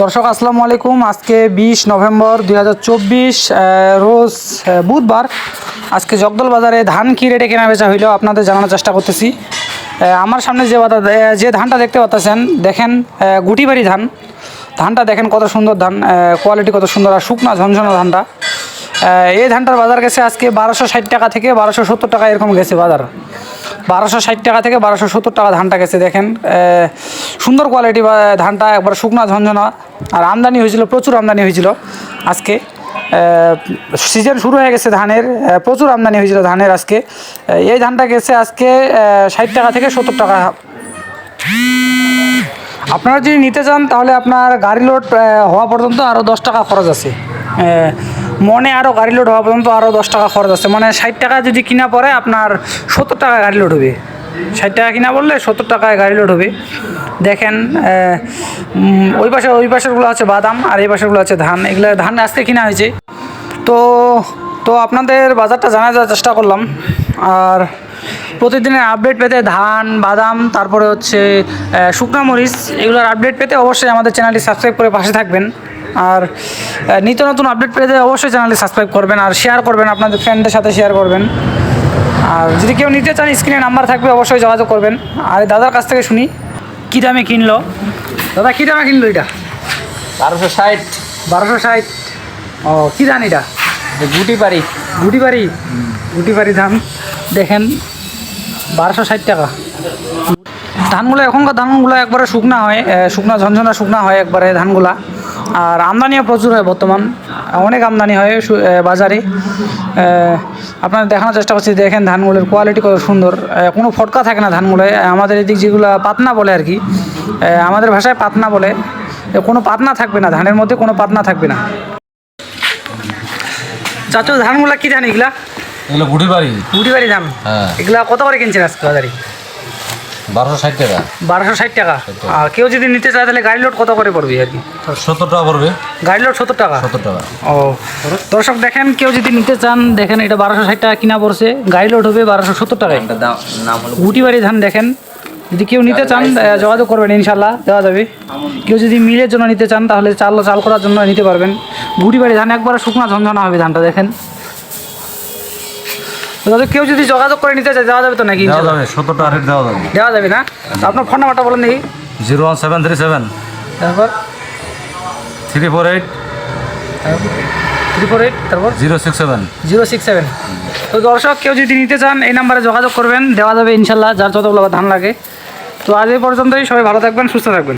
দর্শক, আসসালামু আলাইকুম। আজকে বিশ নভেম্বর দু হাজার চব্বিশ রোজ বুধবার। আজকে জগদল বাজারে ধান কী রেটে কেনা বেচা হইল আপনাদের জানানোর চেষ্টা করতেছি। আমার সামনে যে যে ধানটা দেখতে পাচ্ছেন, দেখেন গুটিবাড়ি ধান। ধানটা দেখেন কত সুন্দর ধান কোয়ালিটি কত সুন্দর আর শুকনা ঝনঝনা ধানটা। এই ধানটার বাজার গেছে আজকে বারোশো ষাট টাকা থেকে বারোশো সত্তর টাকা এরকম গেছে বাজার। বারোশো ষাট টাকা থেকে বারোশো সত্তর টাকা ধানটা গেছে, দেখেন। সুন্দর কোয়ালিটি ধানটা, একবার শুকনা ঝনঝনা। আর আমদানি হয়েছিল, প্রচুর আমদানি হয়েছিল আজকে। সিজন শুরু হয়ে গেছে ধানের প্রচুর আমদানি হয়েছিল ধানের আজকে। এই ধানটা গেছে আজকে ষাট টাকা থেকে সত্তর টাকা। আপনারা যদি নিতে চান, তাহলে আপনার গাড়ি লোড হওয়া পর্যন্ত আরও দশ টাকা খরচ আছে। মনে আরও গাড়ি লোড হওয়া পর্যন্ত আরও দশ টাকা খরচ আছে। মানে ষাট টাকা যদি কিনা পড়ে, আপনার সত্তর টাকা গাড়ি লোড হবে। ষাট টাকা কিনা বললে সত্তর টাকায় গাড়ি লোড হবে। দেখেন ওই পাশে, ওই পাশেরগুলো আছে বাদাম আর এই পাশেরগুলো আছে ধান। এগুলো ধান আজকে কিনা হয়েছে। তো তো আপনাদের বাজারটা জানার যাওয়ার চেষ্টা করলাম। আর প্রতিদিনের আপডেট পেতে ধান, বাদাম, তারপরে হচ্ছে শুকনা মরিচ, এগুলোর আপডেট পেতে অবশ্যই আমাদের চ্যানেলটি সাবস্ক্রাইব করে পাশে থাকবেন। আর নিত্য নতুন আপডেট পেতে অবশ্যই চ্যানেলটি সাবস্ক্রাইব করবেন আর শেয়ার করবেন, আপনাদের ফ্রেন্ডদের সাথে শেয়ার করবেন। আর যদি কেউ নিতে চান স্ক্রিনে নাম্বার থাকবে, অবশ্যই যোগাযোগ করবেন। আর দাদার কাছ থেকে শুনি। কী দামে কিনলো? দাদা কী দামে কিনলো এটা? বারোশো ষাট। বারোশো ষাট। ও কী ধান এটা? গুটি পারি গুটি পারি গুটি পারি ধান দেখেন বারোশো ষাট টাকা। ধানগুলো এখনকার ধানগুলো একবারে শুকনা হয় শুকনা ঝনঝনা শুকনা হয় একবারে ধানগুলা। আর আমদানিও প্রচুর হয় বর্তমান। অনেক আমদানি হয় বাজারে। আপনারা দেখানোর চেষ্টা করছি দেখেন ধানগুলোর কোয়ালিটি কত সুন্দর। কোনো ফটকা থাকে না ধানগুলোয় আমাদের এদিক যেগুলো পাতনা বলে আর কি। আমাদের ভাষায় পাতনা বলে। কোনো পাতনা থাকবে না ধানের মধ্যে কোনো পাতনা থাকবে না। চাচু ধানগুলা কি ধান এগুলা? এগুলো গুটি পারি গুটি বাড়ি ধান। হ্যাঁ। এগুলা কত করে কিনছেন আজকে বাজারে? বারোশো ষাট টাকা। বারোশো ষাট টাকা? আর কেউ যদি নিতে চায় তাহলে গাড়ি লোড কত করে পড়বে আর কি? সত্তর টাকা পড়বে। গাড়ি লোড সত্তর টাকা? সত্তর টাকা। ও। দর্শক দেখেন কেউ যদি নিতে চান দেখেন এটা বারোশো ষাট টাকা কিনা পড়ছে। গাড়ি লোড হবে বারোশো সত্তর টাকায়। দাম নাম হলো গুটি ধান দেখেন। যদি কেউ নিতে চান যোগাযোগ করবেন ইনশাল্লাহ দেওয়া যাবে। কেউ যদি মিলের জন্য নিতে চান তাহলে চাল চাল করার জন্য নিতে পারবেন। গুটি বাড়ি ধান একবার শুকনা ঝনঝনা হবে ধানটা দেখেন। দাদা কেউ যদি যোগাযোগ করে নিতে চায় দেওয়া যাবে তো নাকি? দেওয়া? যাবে সত্তর টাকা রেট দেওয়া যাবে। দেওয়া যাবে না? আপনার ফোন নাম্বারটা বলেন দেখি। Zero one seven three seven. তারপর? Three four eight. Three four eight তারপর? Zero six seven. Zero six seven. তো দর্শক কেউ যদি নিতে চান এই নাম্বারে যোগাযোগ করবেন দেওয়া যাবে ইনশাল্লাহ যার যতগুলো ধান লাগে। তো আজ এই পর্যন্তই সবাই ভালো থাকবেন সুস্থ থাকবেন।